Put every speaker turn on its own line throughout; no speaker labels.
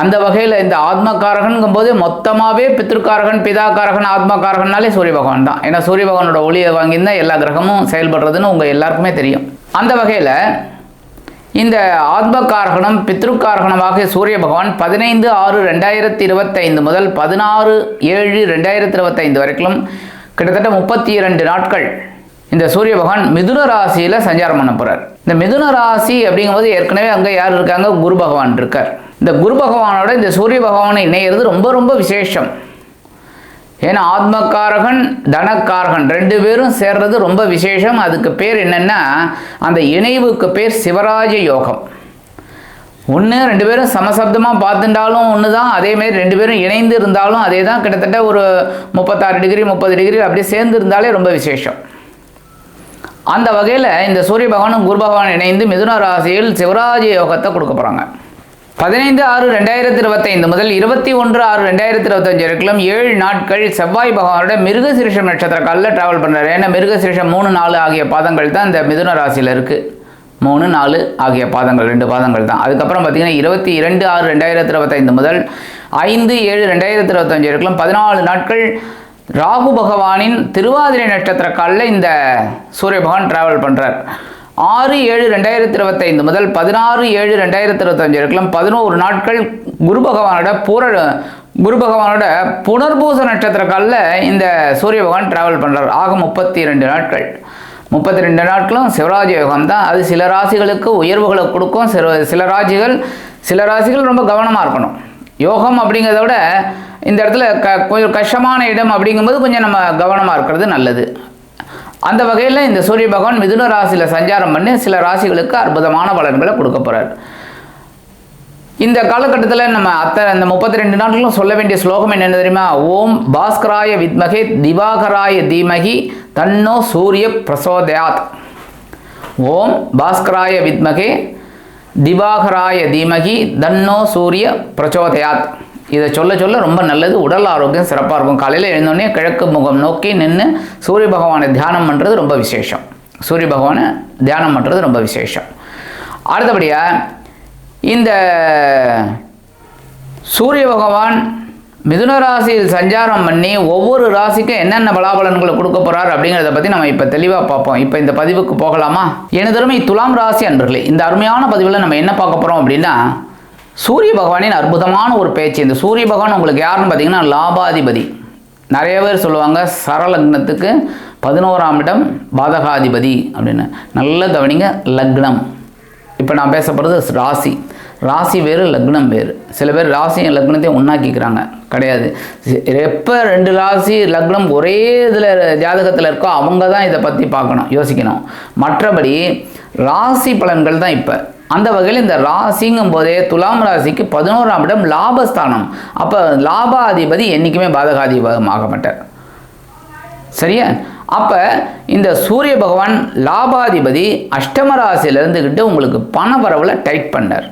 அந்த வகையில் இந்த ஆத்மகாரகன்கும் போது மொத்தமாகவே பித்ருக்காரகன் பிதாக்காரகன் ஆத்மகாரகன்னாலே சூரிய பகவான் தான். ஏன்னா சூரிய பகவானோட ஒளியை வாங்கியிருந்தால் எல்லா கிரகமும் செயல்படுறதுன்னு உங்கள் எல்லாருக்குமே தெரியும். அந்த வகையில் இந்த ஆத்மகாரகணம் பித்ருக்காரகணமாக சூரிய பகவான் பதினைந்து ஆறு ரெண்டாயிரத்தி இருபத்தைந்து முதல் பதினாறு ஏழு ரெண்டாயிரத்தி இருபத்தைந்து வரைக்கும் கிட்டத்தட்ட முப்பத்தி இரண்டு நாட்கள் இந்த சூரிய பகவான் மிதுன ராசியில் சஞ்சாரம் பண்ண போகிறார் இந்த மிதுன ராசி அப்படிங்கும்போது ஏற்கனவே அங்கே யார் இருக்காங்க? குரு பகவான் இருக்கார். இந்த குரு பகவானோட இந்த சூரிய பகவானை இணையிறது ரொம்ப ரொம்ப விசேஷம். ஏன்னா ஆத்மக்காரகன் தனக்காரகன் ரெண்டு பேரும் சேர்றது ரொம்ப விசேஷம். அதுக்கு பேர் என்னென்னா அந்த இணைவுக்கு பேர் சிவராஜ யோகம். ஒன்று ரெண்டு பேரும் சமசப்தமாக பார்த்துட்டாலும் ஒன்று தான் அதேமாரி ரெண்டு பேரும் இணைந்து இருந்தாலும் அதே தான் கிட்டத்தட்ட ஒரு முப்பத்தாறு டிகிரி முப்பது டிகிரி அப்படியே சேர்ந்து இருந்தாலே ரொம்ப விசேஷம். அந்த வகையில் இந்த சூரிய பகவானும் குரு பகவான் இணைந்து மிதுன ராசியில் சிவராஜ யோகத்தை கொடுக்க போகிறாங்க பதினைந்து ஆறு ரெண்டாயிரத்தி இருபத்தைந்து முதல் இருபத்தி ஒன்று ஆறு ரெண்டாயிரத்தி இருபத்தஞ்சு வரைக்கும் ஏழு நாட்கள் செவ்வாய் பகவானோட மிருகசிரிஷம் நட்சத்திர காலில் ட்ராவல் பண்ணுறாரு ஏன்னா மிருகசிரிஷம் மூணு நாலு ஆகிய பாதங்கள் தான் இந்த மிதுன ராசியில் இருக்குது மூணு நாலு ஆகிய பாதங்கள் ரெண்டு பாதங்கள் தான். அதுக்கப்புறம் பார்த்திங்கன்னா இருபத்தி இரண்டு ஆறு ரெண்டாயிரத்தி இருபத்தைந்து முதல் ஐந்து ஏழு ரெண்டாயிரத்தி இருபத்தஞ்சு வரைக்கும் பதினாலு நாட்கள் ராகு பகவானின் திருவாதிரை நட்சத்திர காலில் இந்த சூரிய பகவான் ட்ராவல் பண்ணுறார் ஆறு ஏழு ரெண்டாயிரத்தி இருபத்தைந்து முதல் பதினாறு ஏழு ரெண்டாயிரத்தி இருபத்தஞ்சு வரைக்கும் பதினோரு நாட்கள் குரு பகவானோட பூர குரு பகவானோட புனர்பூச நட்சத்திர காலில் இந்த சூரிய பகவான் ட்ராவல் பண்ணுறார் ஆக முப்பத்தி ரெண்டு நாட்கள். முப்பத்தி ரெண்டு நாட்களும் சிவராஜ யோகம் தான். அது சில ராசிகளுக்கு உயர்வுகளை கொடுக்கும். சில சில ராசிகள் சில ராசிகள் ரொம்ப கவனமாக இருக்கணும். யோகம் அப்படிங்கிறத விட இந்த இடத்துல க கொஞ்சம் கஷ்டமான இடம் அப்படிங்கும்போது கொஞ்சம் நம்ம கவனமாக இருக்கிறது நல்லது. அந்த வகையில் இந்த சூரிய பகவான் மிதுன ராசியில் சஞ்சாரம் பண்ணி சில ராசிகளுக்கு அற்புதமான பலன்களை கொடுக்க போகிறார் இந்த காலகட்டத்தில் நம்ம அத்தனை இந்த முப்பத்தி ரெண்டு நாட்களும் சொல்ல வேண்டிய ஸ்லோகம் என்ன தெரியுமா? ஓம் பாஸ்கராய வித்மகே திவாகராய தீமகி தன்னோ சூரிய பிரசோதயாத். ஓம் பாஸ்கராய வித்மகே திவாகராய தீமகி தன்னோ சூரிய பிரச்சோதயாத் இதை சொல்ல சொல்ல ரொம்ப நல்லது. உடல் ஆரோக்கியம் சிறப்பாக இருக்கும். காலையில் எழுந்தோடனே கிழக்கு முகம் நோக்கி நின்று சூரிய பகவானை தியானம் பண்ணுறது ரொம்ப விசேஷம். சூரிய பகவானை தியானம் பண்ணுறது ரொம்ப விசேஷம். அடுத்தபடியாக இந்த சூரிய பகவான் மிதுன ராசியில் சஞ்சாரம் பண்ணி ஒவ்வொரு ராசிக்கும் என்னென்ன பலாபலன்களை கொடுக்க போகிறார் அப்படிங்கிறத பற்றி நம்ம இப்போ தெளிவாக பார்ப்போம். இப்போ இந்த பதிவுக்கு போகலாமா? எனதருமை துலாம் ராசி அன்பர்களே இந்த அருமையான பதிவில் நம்ம என்ன பார்க்க போகிறோம் அப்படின்னா சூரிய பகவானின் அற்புதமான ஒரு பேச்சு. இந்த சூரிய பகவான் உங்களுக்கு யாருன்னு பார்த்தீங்கன்னா லாபாதிபதி. நிறைய பேர் சொல்லுவாங்க சரலக்னத்துக்கு பதினோராம் இடம் பாதகாதிபதி அப்படின்னு. நல்ல கவனிங்க லக்னம். இப்போ நான் பேச போகிறது ராசி. ராசி வேறு லக்னம் வேறு. சில பேர் ராசியும் லக்னத்தையும் ஒன்றாக்கிக்கிறாங்க கிடையாது. எப்போ ரெண்டு ராசி லக்னம் ஒரே இதில் ஜாதகத்தில் இருக்கோ அவங்க தான் இதை பற்றி பார்க்கணும் யோசிக்கணும். மற்றபடி ராசி பலன்கள் தான் இப்போ. அந்த வகையில் இந்த ராசிங்கும் போதே துலாம் ராசிக்கு பதினோராம் இடம் லாபஸ்தானம். அப்போ லாபாதிபதி என்றைக்குமே பாதகாதிபதமாக மாட்டார் சரியா? அப்போ இந்த சூரிய பகவான் லாபாதிபதி அஷ்டம ராசியில் இருந்துக்கிட்டு உங்களுக்கு பண வரவில் டைட் பண்ணார்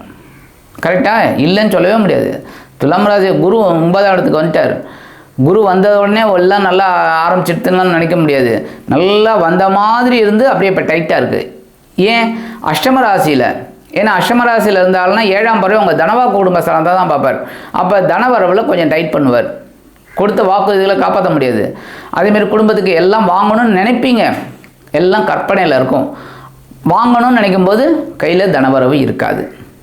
கரெக்டாக இல்லைன்னு சொல்லவே முடியாது. துலாம் ராசி குரு ஒன்பதாம் இடத்துக்கு வந்துட்டார். குரு வந்த உடனே எல்லாம் நல்லா ஆரம்பிச்சிடுதுன்னு நினைக்க முடியாது. நல்லா வந்த மாதிரி இருந்து அப்படியே இப்போ டைட்டாக இருக்குது ஏன்? அஷ்டம ராசியில் ஏன்னா அஷ்டமராசியில் இருந்தாலும்னா ஏழாம் பறவை உங்கள் தனவா குடும்ப ஸ்தானத்தை தான் பார்ப்பார். அப்போ தனவரவில் கொஞ்சம் டைட் பண்ணுவார். கொடுத்த வாக்குறுதிகளை காப்பாற்ற முடியாது. அதேமாரி குடும்பத்துக்கு எல்லாம் வாங்கணும்னு நினைப்பீங்க. எல்லாம் கற்பனையில் இருக்கும். வாங்கணும்னு நினைக்கும் போது கையில் தனவரவு இருக்காது.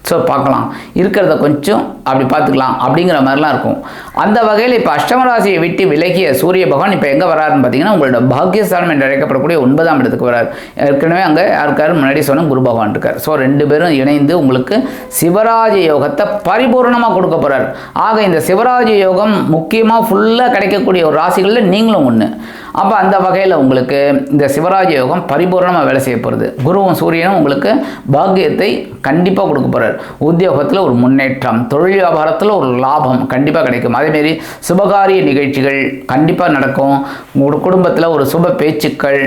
ஸோ பார்க்கலாம். இருக்கிறத கொஞ்சம் அப்படி பார்த்துக்கலாம் அப்படிங்கிற மாதிரிலாம் இருக்கும். அந்த வகையில் இப்போ அஷ்டமராசியை விட்டு விலகிய சூரிய பகவான் இப்போ எங்கே வராருன்னு பார்த்தீங்கன்னா உங்களோட பாக்கியஸ்தானம் என்று அழைக்கப்படக்கூடிய ஒன்பதாம் இடத்துக்கு வரார். ஏற்கனவே அங்கே யாருக்காரு? முன்னாடி சொன்ன குரு பகவான் இருக்கார். ஸோ ரெண்டு பேரும் இணைந்து உங்களுக்கு சிவராஜ யோகத்தை பரிபூர்ணமாக கொடுக்க போகிறார் ஆக இந்த சிவராஜ யோகம் முக்கியமாக ஃபுல்லாக கிடைக்கக்கூடிய ஒரு ராசிகளில் நீங்களும் ஒன்று அப்போ அந்த வகையில் உங்களுக்கு இந்த சிவராஜ யோகம் பரிபூர்ணமாக வேலை செய்ய போகிறது குருவும் சூரியனும் உங்களுக்கு பாக்கியத்தை கண்டிப்பாக கொடுக்க போகிறார் உத்தியோகத்தில் ஒரு முன்னேற்றம் தொழில் வியாபாரத்தில் ஒரு லாபம் கண்டிப்பாக கிடைக்கும். அதேமாரி சுபகாரிய நிகழ்ச்சிகள் கண்டிப்பாக நடக்கும். உங்களோட குடும்பத்தில் ஒரு சுப பேச்சுக்கள்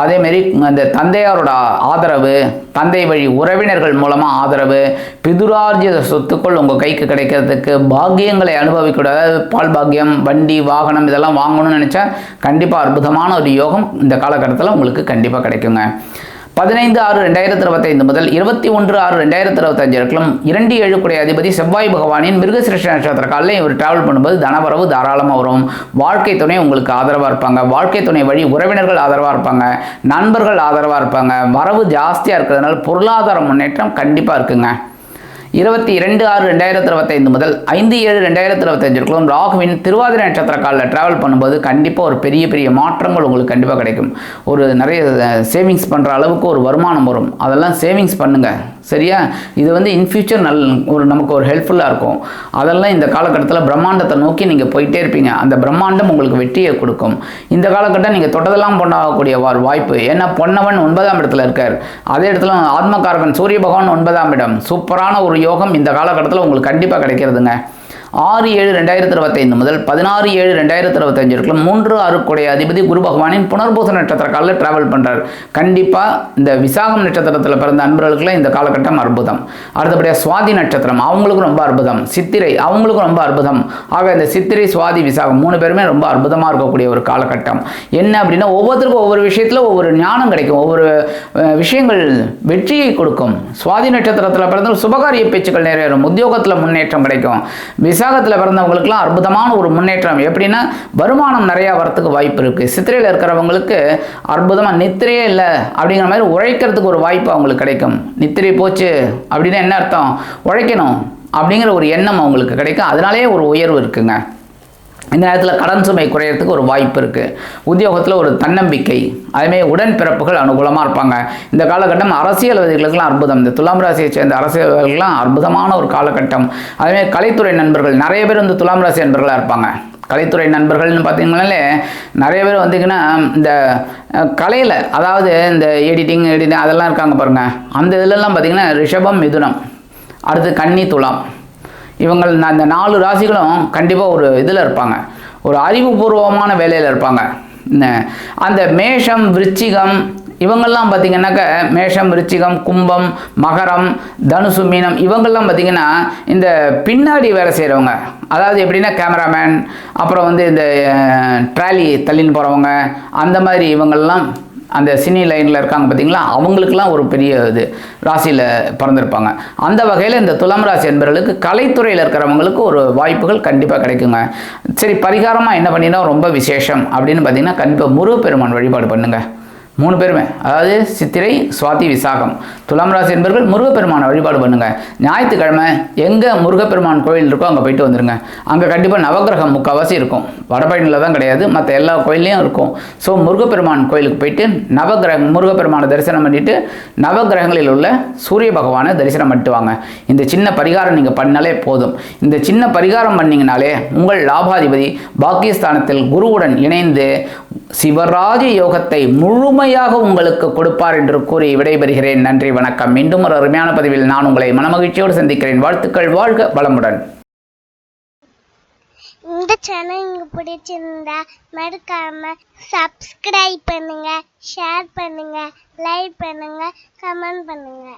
அதேமாரி அந்த தந்தையாரோட ஆதரவு தந்தை வழி உறவினர்கள் மூலமாக ஆதரவு பிதுரார்ஜித சொத்துக்கள் உங்கள் கைக்கு கிடைக்கிறதுக்கு பாக்கியங்களை அனுபவிக்கூடாது அதாவது பால் பாக்கியம் வண்டி வாகனம் இதெல்லாம் வாங்கணும்னு நினச்சா கண்டிப்பாக அற்புதமான ஒரு யோகம் இந்த காலகட்டத்தில் உங்களுக்கு கண்டிப்பாக கிடைக்குங்க. பதினைந்து ஆறு ரெண்டாயிரத்தி இருபத்தைந்து முதல் இருபத்தி ஒன்று ஆறு ரெண்டாயிரத்தி இருபத்தஞ்சு வரைக்கும் இரண்டு ஏழுக்குடைய அதிபதி செவ்வாய் பகவானின் மிருகசிருஷ்ட நட்சத்திர காலில் இவர் டிராவல் பண்ணும்போது தனவரவு தாராளமாக வரும். வாழ்க்கை துணை உங்களுக்கு ஆதரவாக இருப்பாங்க. வாழ்க்கை துணை வழி உறவினர்கள் ஆதரவாக இருப்பாங்க. நண்பர்கள் ஆதரவாக இருப்பாங்க. வரவு ஜாஸ்தியாக இருக்கிறதுனால பொருளாதார முன்னேற்றம் கண்டிப்பாக இருக்குங்க. இருபத்தி இரண்டு ஆறு ரெண்டாயிரத்தி இருபத்தைந்து முதல் ஐந்து ஏழு ரெண்டாயிரத்தி இருபத்தஞ்சிற்குள்ளும் ராகுவின் திருவாதிரை நட்சத்திர காலில் ட்ராவல் பண்ணும்போது கண்டிப்பாக ஒரு பெரிய பெரிய மாற்றங்கள் உங்களுக்கு கண்டிப்பாக கிடைக்கும். ஒரு நிறைய சேவிங்ஸ் பண்ணுற அளவுக்கு ஒரு வருமானம் வரும். அதெல்லாம் சேவிங்ஸ் பண்ணுங்கள் சரியா? இது வந்து இன் ஃபியூச்சர் நல் ஒரு நமக்கு ஒரு ஹெல்ப்ஃபுல்லாக இருக்கும். அதெல்லாம் இந்த காலகட்டத்தில் பிரம்மாண்டத்தை நோக்கி நீங்கள் போயிட்டே இருப்பீங்க. அந்த பிரம்மாண்டம் உங்களுக்கு வெற்றியை கொடுக்கும். இந்த காலகட்டம் நீங்கள் தொட்டதெல்லாம் பொண்ணாகக்கூடிய வாய்ப்பு. ஏன்னா பொன்னவன் ஒன்பதாம் இடத்துல இருக்கார். அதே இடத்துல ஆத்மகாரகன் சூரிய பகவான் ஒன்பதாம் இடம். சூப்பரான ஒரு யோகம் இந்த காலகட்டத்தில் உங்களுக்கு கண்டிப்பாக கிடைக்கிறதுங்க. ஆறு ஏழு ரெண்டாயிரத்தி இருபத்தைந்து முதல் பதினாறு ஏழு ரெண்டாயிரத்தி இருபத்தஞ்சு வரைக்கும் மூன்று ஆறுக்குடைய அதிபதி குரு பகவானின் புனர்பூச நட்சத்திர காலில் டிராவல் பண்ணுறார் கண்டிப்பாக இந்த விசாகம் நட்சத்திரத்தில் பிறந்த அன்பர்களுக்குலாம் இந்த காலகட்டம் அற்புதம். அடுத்தபடியாக சுவாதி நட்சத்திரம் அவங்களுக்கும் ரொம்ப அற்புதம். சித்திரை அவங்களுக்கும் ரொம்ப அற்புதம். ஆக இந்த சித்திரை சுவாதி விசாகம் மூணு பேருமே ரொம்ப அற்புதமாக இருக்கக்கூடிய ஒரு காலகட்டம். என்ன அப்படின்னா ஒவ்வொருத்தருக்கும் ஒவ்வொரு விஷயத்தில் ஒவ்வொரு ஞானம் கிடைக்கும். ஒவ்வொரு விஷயங்கள் வெற்றியை கொடுக்கும். சுவாதி நட்சத்திரத்தில் பிறந்த சுபகாரிய பேச்சுக்கள் நிறைவேறும். உத்தியோகத்தில் முன்னேற்றம் கிடைக்கும். விசாகத்தில் பிறந்தவங்களுக்குலாம் அற்புதமான ஒரு முன்னேற்றம். எப்படின்னா வருமானம் நிறையா வரத்துக்கு வாய்ப்பு இருக்குது சித்திரையில் இருக்கிறவங்களுக்கு அற்புதமாக நித்திரையே இல்லை அப்படிங்கிற மாதிரி உழைக்கிறதுக்கு ஒரு வாய்ப்பு அவங்களுக்கு கிடைக்கும். நித்திரை போச்சு அப்படின்னா என்ன அர்த்தம்? உழைக்கணும் அப்படிங்கிற ஒரு எண்ணம் அவங்களுக்கு கிடைக்கும். அதனாலே ஒரு உயர்வு இருக்குங்க. இந்த நேரத்தில் கடன் சுமை குறையிறதுக்கு ஒரு வாய்ப்பு இருக்குது உத்தியோகத்தில் ஒரு தன்னம்பிக்கை அதுமாரி உடன்பிறப்புகள் அனுகூலமாக இருப்பாங்க. இந்த காலகட்டம் அரசியல்வாதிகளுக்கெல்லாம் அற்புதம். இந்த துலாம் ராசியை சேர்ந்த அரசியல்வாதிகள்லாம் அற்புதமான ஒரு காலகட்டம். அதுமாரி கலைத்துறை நண்பர்கள் நிறைய பேர் வந்து துலாம் ராசி நண்பர்களாக இருப்பாங்க. கலைத்துறை நண்பர்கள்னு பார்த்தீங்கன்னாலே நிறைய பேர் வந்தீங்கன்னா இந்த கலையில் அதாவது இந்த எடிட்டிங் எடிட்டிங் அதெல்லாம் இருக்காங்க பாருங்கள் அந்த இதுலலாம் பார்த்தீங்கன்னா ரிஷபம் மிதுனம். அடுத்து கன்னி துலாம். இவங்கள் அந்த நாலு ராசிகளும் கண்டிப்பாக ஒரு இதில் இருப்பாங்க. ஒரு அறிவுபூர்வமான வேலையில் இருப்பாங்க. அந்த மேஷம் விருச்சிகம் இவங்கெல்லாம் பார்த்தீங்கன்னாக்க மேஷம் விருச்சிகம் கும்பம் மகரம் தனுசு மீனம் இவங்கெல்லாம் பார்த்தீங்கன்னா இந்த பின்னாடி வேலை செய்கிறவங்க அதாவது எப்படின்னா கேமராமேன் அப்புறம் வந்து இந்த ட்ராலி தள்ளின்னு போகிறவங்க அந்த மாதிரி இவங்கெல்லாம் அந்த சினி லைனில் இருக்காங்க பார்த்தீங்களா அவங்களுக்கெல்லாம் ஒரு பெரிய இது ராசியில் பிறந்திருப்பாங்க. அந்த வகையில் இந்த துலாம் ராசி என்பவர்களுக்கு கலைத்துறையில் இருக்கிறவங்களுக்கு ஒரு வாய்ப்புகள் கண்டிப்பாக கிடைக்குங்க. சரி பரிகாரமாக என்ன பண்ணினா ரொம்ப விசேஷம் அப்படின்னு பார்த்தீங்கன்னா கண்டிப்பாக முருகப்பெருமான் வழிபாடு பண்ணுங்கள் மூணு பேருமே. அதாவது சித்திரை சுவாதி விசாகம். துலாம் ராசி என்பவர்கள் முருகப்பெருமானை வழிபாடு பண்ணுங்க. ஞாயிற்றுக்கிழமை எங்கே முருகப்பெருமான் கோயில் இருக்கோ அங்கே போயிட்டு வந்துடுங்க அங்கே கண்டிப்பாக நவக்கிரகம் முக்கால்வாசி இருக்கும். வடபழனியில் தான் கிடையாது. மற்ற எல்லா கோயில்லையும் இருக்கும். ஸோ முருகப்பெருமான் கோயிலுக்கு போயிட்டு நவகிரக முருகப்பெருமானை தரிசனம் பண்ணிவிட்டு நவக்கிரகங்களில் உள்ள சூரிய பகவானை தரிசனம் பண்ணிட்டு வாங்க. இந்த சின்ன பரிகாரம் நீங்கள் பண்ணாலே போதும். இந்த சின்ன பரிகாரம் பண்ணிங்கனாலே உங்கள் லாபாதிபதி பாக்கியஸ்தானத்தில் குருவுடன் இணைந்து சிவராஜ யோகத்தை முழுமையாக உங்களுக்கு கொடுப்பார் என்று கூறி விடைபெறுகிறேன். நன்றி வணக்கம். மீண்டும் ஒரு அருமையான பதிவில் நான் உங்களை மனமகிழ்ச்சியோடு சந்திக்கிறேன். வாழ்த்துக்கள் வாழ்க வளமுடன்.
இந்த சேனல் உங்களுக்கு பிடிச்சிருந்தா மறக்காம சப்ஸ்கிரைப் பண்ணுங்க ஷேர் பண்ணுங்க லைக் பண்ணுங்க கமெண்ட் பண்ணுங்க.